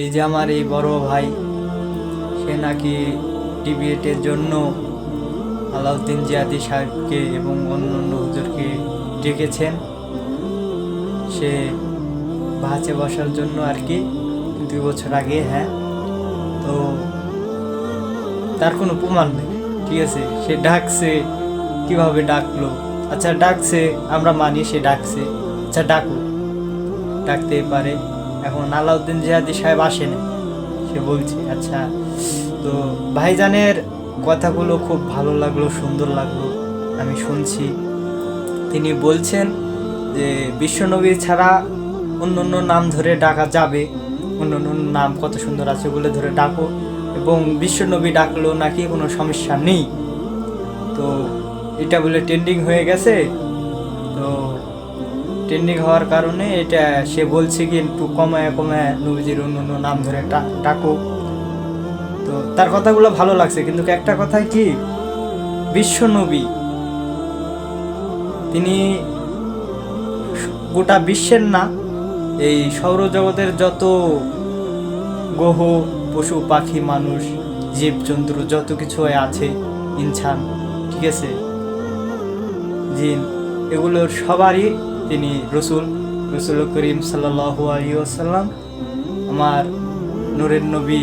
এই যে আমার এই বড় ভাই, সে নাকি ডিবেটের জন্য আলাউদ্দিন জিয়াদি সাহেবকে এবং অন্য অন্য হুজুরকে ডেকেছেন। সে বাহাচে বসার জন্য আর কি, দুই বছর আগে হ্যাঁ। তো তার কোনো প্রমাণ নেই, ঠিক আছে? সে ডাকছে, কীভাবে ডাকলো? আচ্ছা ডাকছে, আমরা মানি সে ডাকছে। আচ্ছা ডাকুক ডাকতে পারে। এখন আলাউদ্দিন জিহাদি সাহেব আসেনি। সে বলছে আচ্ছা তো ভাইজানের কথাগুলো খুব ভালো লাগল, সুন্দর লাগল, আমি শুনছি। তিনি বলছেন যে, বিশ্বনবী ছাড়া অন্য অন্য নাম ধরে ডাকা যাবে। অন্য অন্য নাম কত সুন্দর আছে বলে ধরে ডাকো এবং বিশ্বনবী ডাকলো নাকি কোনো সমস্যা নেই। তো এটা বলে ট্রেন্ডিং হয়ে গেছে। ট্রেন্ডিং হওয়ার কারণে এটা সে বলছে কি, একটু কমায় কমায় নবীজির অন্য অন্য নাম ধরে ডা- ডাকো তো তার কথাগুলো ভালো লাগছে, কিন্তু একটা কথা কি, বিশ্ব নবী, তিনি গোটা বিশ্বের না, এই সৌরজগতের যত গ্রহ, পশু, পাখি, মানুষ, জীবজন্তু, যত কিছু আছে, ইনসান, ঠিক আছে? জিন, এগুলোর সবারই তিনি রসুল রসুল করিম সাল্লাল্লাহু আলাইহি ওয়াসাল্লাম, আমার নূরের নবী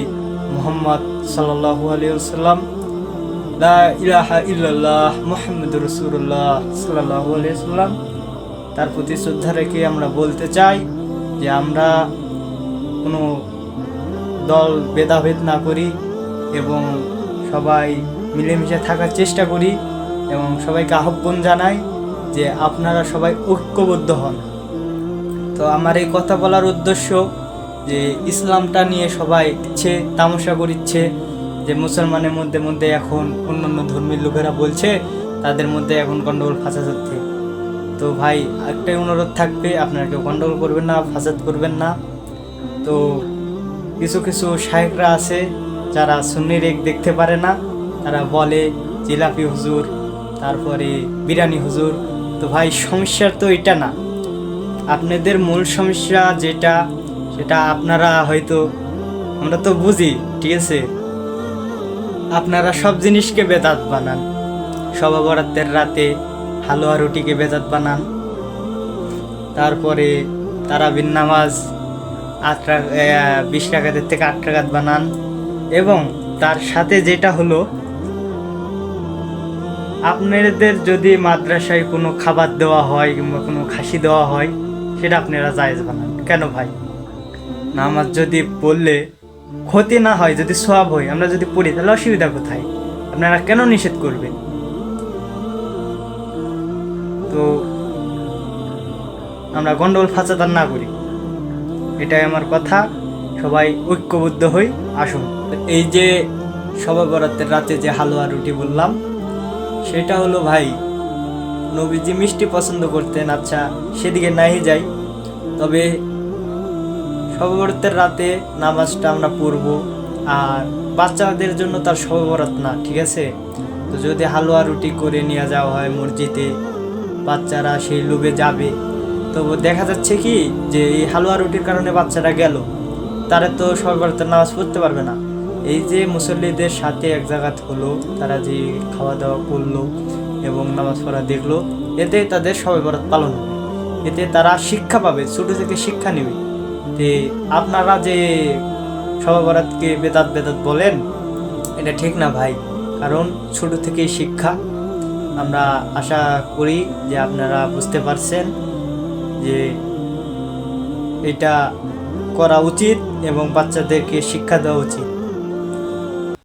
মোহাম্মদ সাল্লাল্লাহু আলাইহি ওয়াসাল্লাম, লা ইলাহা ইল্লাল্লাহ মুহাম্মাদুর রাসূলুল্লাহ সাল্লাল্লাহু আলাইহি ওয়াসাল্লাম, তার প্রতি শ্রদ্ধা রেখে আমরা বলতে চাই যে আমরা কোনো দল ভেদাভেদ না করি এবং সবাই মিলেমিশে থাকার চেষ্টা করি এবং সবাইকে আহ্বান জানাই যে আপনারা সবাই ঐক্যবদ্ধ হন। তো আমার এই কথা বলার উদ্দেশ্য যে ইসলামটা নিয়ে সবাই ইচ্ছে তামাশা করিচ্ছে, যে মুসলমানের মধ্যে মধ্যে এখন অন্যান্য ধর্মীয় লোকেরা বলছে, তাদের মধ্যে এখন গন্ডগোল ফাঁসা হচ্ছে। তো ভাই, একটাই অনুরোধ থাকবে, আপনারা কেউ গন্ডগোল করবেন না, ফাসাদ করবেন না। তো কিছু কিছু শাহেকরা আছে, যারা সুন্নি রেক দেখতে পারে না। তারা বলে, জিলাপি হুজুর, তারপরে বিরিয়ানি হুজুর তো ভাই, সমস্যার তো এটা না। আপনাদের মূল সমস্যা যেটা, সেটা আপনারা হয়তো, আমরা তো বুঝি, ঠিক আছে? আপনারা সব জিনিসকে বেদাত বানান। সবা বরাতের রাতে হালুয়া রুটিকে বেদাত বানান। তারপরে তারাবিন নামাজ আট টাকা বিশ টাকাদের থেকে আট টাকাত বানান। এবং তার সাথে যেটা হলো আপনাদের যদি মাদ্রাসায় কোনো খাবার দেওয়া হয় কিংবা কোনো খাসি দেওয়া হয়, সেটা আপনারা জায়েজ বানান। কেন ভাই? নামাজ যদি পড়লে ক্ষতি না হয়, যদি সোয়াব হয়, আমরা যদি পড়ি, তাহলে অসুবিধা কোথায়? আপনারা কেন নিষেধ করবেন? তো আমরা গন্ডগোল ফাঁচাতার না করি। এটাই আমার কথা। সবাই ঐক্যবদ্ধ হই, আসুন। এই যে সবাই বরাতের রাতে যে হালুয়া রুটি বললাম সেটা হলো ভাই, নবীজি মিষ্টি পছন্দ করতেন আচ্ছা সেদিকে নাই যাই। তবে সববরাতের রাতে নামাজটা আমরা পড়ব, আর বাচ্চাদের জন্য তার সববরাত না, ঠিক আছে? তো যদি হালুয়া রুটি করে নিয়ে যাওয়া হয় মসজিদে, বাচ্চারা সেই লোভে যাবে। তো দেখা যাচ্ছে কি যে এই হালুয়া রুটির কারণে বাচ্চারা গেল, তারা তো সর্বরাতের নামাজ পড়তে পারবে না। এই যে মুসল্লিদের সাথে এক জায়গাত হলো, তারা যে খাওয়া দাওয়া করল এবং নামাজ পড়া দেখল, এতে তাদের সবাই বরাত পালন হবে। এতে তারা শিক্ষা পাবে, ছোটো থেকে শিক্ষা নেবে। তে আপনারা যে সবাই বরাতকে বেদাত বেদাত বলেন, এটা ঠিক না ভাই, কারণ ছোট থেকেই শিক্ষা। আমরা আশা করি যে আপনারা বুঝতে পারছেন যে এটা করা উচিত এবং বাচ্চাদেরকে শিক্ষা দেওয়া উচিত।